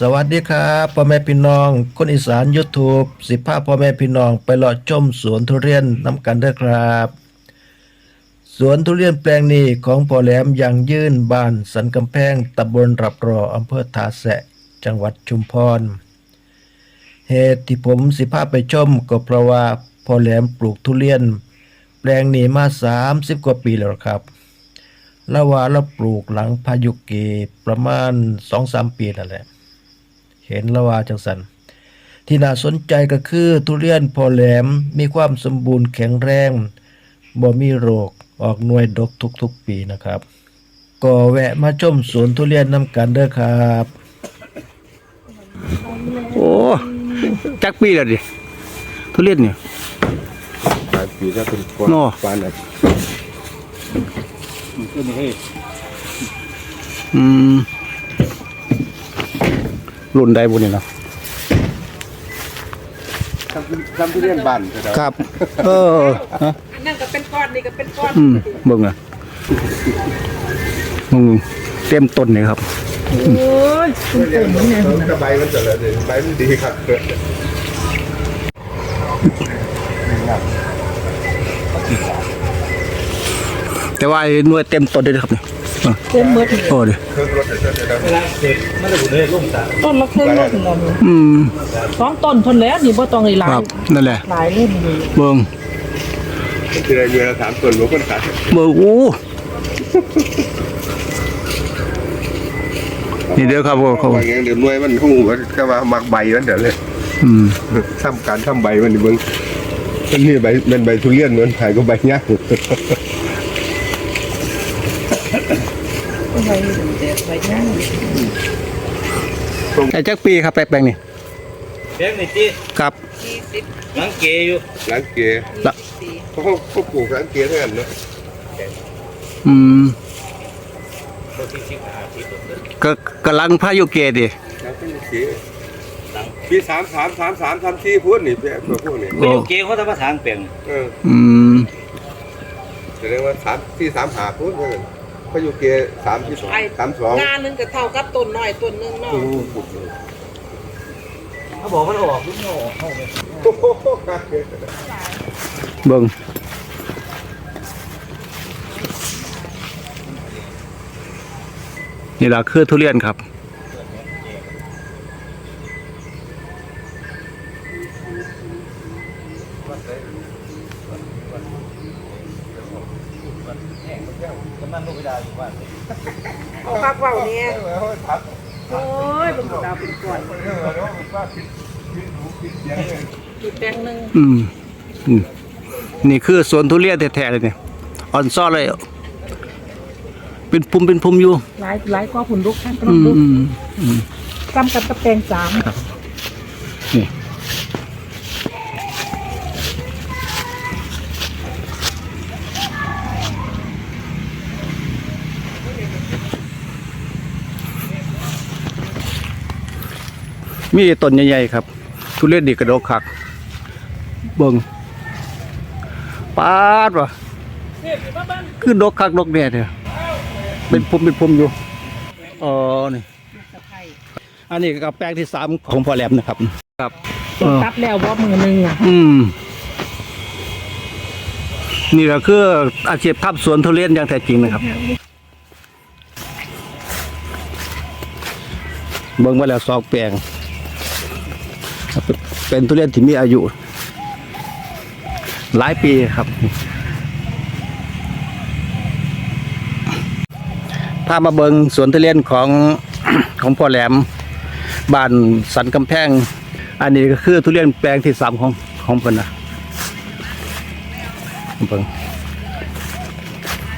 สวัสดีครับพ่อแม่พี่น้อง คนอีสาน YouTube สิพาพ่อแม่พี่น้องไปเลาะชมสวนทุเรียนน้ำกันด้อครับ สวนทุเรียนแปลงนี้ของพ่อแหลมยังยื่นบ้านสันกำแพงตำบลรับรออำเภอทาแสะ จังหวัดชุมพร เหตุที่ผมสิพาไปชมก็เพราะว่าพ่อแหลมปลูกทุเรียน แปลงนี้มา 30 กว่าปีแล้วครับละว่าเราปลูกหลังพายุเกประมาณ 2-3 ปีนั่นแหละ เห็นละว่าจังสันที่น่าสนใจก็คือทุเรียนพอแหลมมีความสมบูรณ์แข็งแรงบ่มีโรคออกหน่วยดกทุกๆปีนะครับ ก็แวะมาชมสวนทุเรียนน้ำกันเด้อครับโอ้จักปีแล้วดิทุเรียนเนี่ยหลายปีแล้วเป็นคนเนาะปานอะอืม รุ่นใดบุญนี่เนาะทำทำทุเรียนบ้านก็ได้ครับ เออฮะอันนั่นก็เป็นก้อนนี่ก็เป็นก้อนอืมเบิ่งอะมึงเต็มต้นเลยครับ โอ้ยคุณทุเรียปู่นเนี่ยมันก็ใบมันจะเลยใบมันดีครับแต่ว่าไอ้หน่วยเต็มต้นเลยนะครับเนี่ย เออเต็มหมดนี่โอ้ดิเครื่องรถจะจะได้ต้นละครึ่งลูกหนึ่งอืมสองต้นทนแล้วนี่บ่ต้องให้หลาคยรับนั่นแหละหลายเล่มนี่เบิ่งที่ได้เงินสามส่วนหลวงคนขายเบิ่งโอ้นี่เด้อครับผมครับว่าอย่างเดี๋ยวหน่วยมันหูว่าแค่ว่ามักใบมันเดี๋ยวเลยอืมทำการทำใบมันนี่เบิ่งมันนี่ใบเป็นใบทุเรียนมันขายก็ใบยาก ใบใบย่างไอ้จักปีครับแปลงๆนี่เลี้ยงนี่จีครับหลังเกยอยู่หลังเกย์เขาเขาปลูกหลังเกย์เท่านั้นเนาะอืมบางทีสิบห้าสิบก็กำลังพายุเกดิหลังเกย์ปีสามสามสามสามสามสี่พูดนี่แพวกพวกนี้ไม่อยู่เกยเขาทำมาทางเปลี่ยนเอออืมแสดงว่าสามที่สามหาพูดเท่านั้น เขาอยู่เกย์สามที่สองสามสองงานหนึงก็เท่ากับต้นน้อยต้นหนึงเนาะเขาบอกมันออกลูกออกเข้าไปเบิ่งนี่ล่ะคือทุเรียนครับ เอาคักเว้าเนี่ยโอ้ยมันดาวเป็นก้อนอีกแปลงหนึงอืมอืมนี่คือสวนทุเรียนแท้ๆเลยเนี่ยอ่อนซ่อนเลย เป็นพุ่มเป็นพุ่มอยู่หลายหลายกว่าผุนลูกท่านก็ลอืองมดูอืมอืมซ้ำกันกับแปลงสามนี่ มีต้นใหญ่ๆครับ ทุเรียนดีกระดกคักเบิ่งปาดว่ะคือดกคักดกแน่เนี่ยเป็นพุ่มเป็นพุ่มอยู่อ๋อนี่อันนี้ก็แปลงที่สามของพ่อแหลมนะครับ ครับจนตัดแล้วบ่มือหนึงอะอืมนี่ก็คืออาชีพทับสวนทุเรียนอย่างแท้จริงนะครับ เบิ่งมาแล้วสองแปลง เป็นทุเรียนที่มีอายุ หลายปีครับ ถ้ามาเบิงสวนทุเรียนของของพ่อแหลมบ้านสันกำแพง อันนี้ก็คือทุเรียนแปลงที่สามของของเพิ่นนะเบิ่ง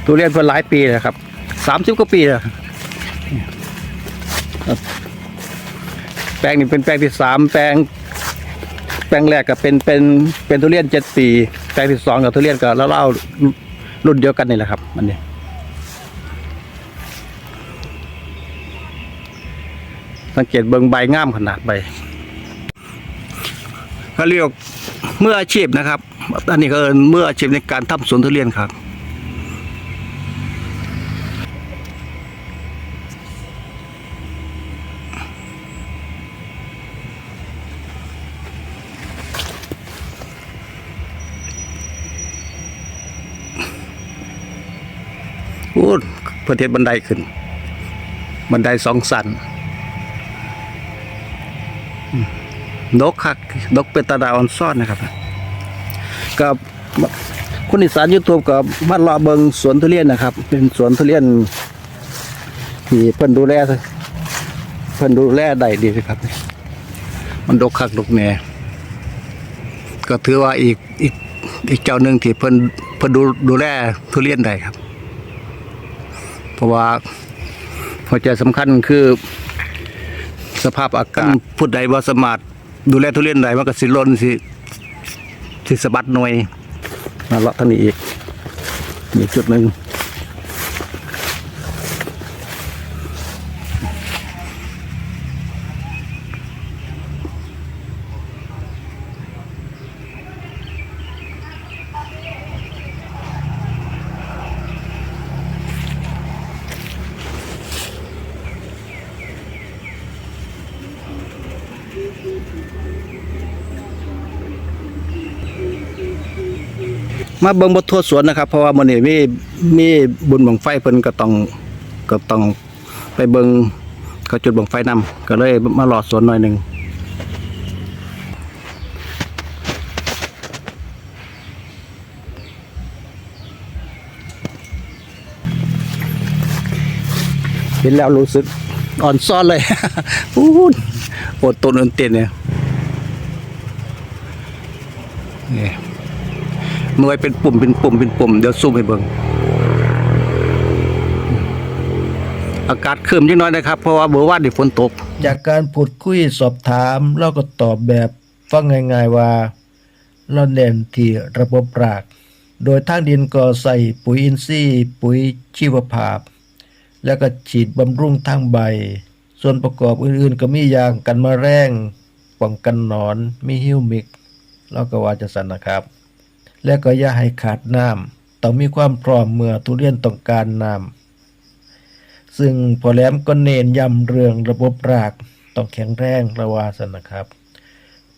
ทุเรียนเพิ่นหลายปีแล้วครับสามสิบกว่าปีแล้วแปลงนี้เป็นแปลงที่สามแปลง แปลงแรกก็เป็นเป็นเป็นทุเรียนเจ็ดปีแปลงที่สองกับทุเรียนก็เล่าๆรุ่นเดียวกันนี่แหละครับอันนี้สังเกตเบิงใบงามขนาดใบเขาเรียกเมื่ออาชีพนะครับ อันนี้ก็เกินเมื่ออาชีพในการทำสวนทุเรียนครับ พูดเพื่อเทศบันไดขึ้น บันไดสองสันอืมดกคักดกเป็นตาดาออนซ่อนนะครับ กับคนอีสานยูทูบกับมารอเบิงสวนทุเรียนนะครับ เป็นสวนทุเรียนที่เพิ่นดูแลเพิ่นดูแลได้ดีนะครับ มันดกคักดกแหน่ก็ถือว่าอีกอีกอีกเจ้าหนึ่งที่เพิ่นเพิ่นดูดูแลทุเรียนได้ครับ เพราะว่าหัวใจสำคัญคือสภาพอากาศผู้ใดบ่สามารถดูแลทุเรียนได้มันก็สิล้นสิสิสะบัดหน่วยมาเลาะทางนี้อีกมีจุดหนึ่ง มาเบิ่งบ่ทั่วสวนนะครับ เพราะว่ามื้อนี้มีมีบุญบังไฟเพิ่นก็ต้องก็ต้องไปเบิ่งเขาจุดบังไฟนํก็เลยมารอดสวนหน่อยหนึ่งเห็นแล้วรู้สึกอ่อนซ้อนเลยพูดอดตนอดเต้นเนี่ยนี่ หน่วยเป็นปุ่มเป็นปุ่มเป็นปุ่มเดี๋ยวซูมให้เบิ่งอากาศครึมนิดน้อยนะครับ เพราะว่าเมื่อวานนี่ฝนตก จากการพูดคุยสอบถามเราก็ตอบแบบฟังง่ายๆว่า เราเน้นที่ระบบราก โดยทางดินก็ใส่ปุ๋ยอินทรีย์ปุ๋ยชีวภาพ แล้วก็ฉีดบำรุงทางใบ ส่วนประกอบอื่นๆ ก็มีอย่างกันแมแรงป้องกันหนอนมีฮิวมิกเราก็ว่าจะสันนะครับ และก็อย่าให้ขาดน้ำต้องมีความพร้อมเมื่อทุเรียนต้องการน้ำซึ่งพอแหลมก็เน้นย้ำเรื่องระบบรากต้องแข็งแรงระวาสนะครับ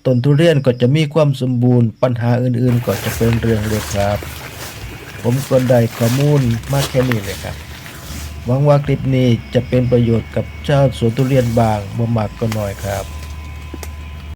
ต้นทุเรียนก็จะมีความสมบูรณ์ปัญหาอื่นๆ ก็จะเป็นเรื่องเล็กครับ ผมก็ได้ข้อมูลมากแค่นี้เลยครับ หวังว่าคลิปนี้จะเป็นประโยชน์กับเจ้าสวนทุเรียนบางบ่มากก็น้อยครับ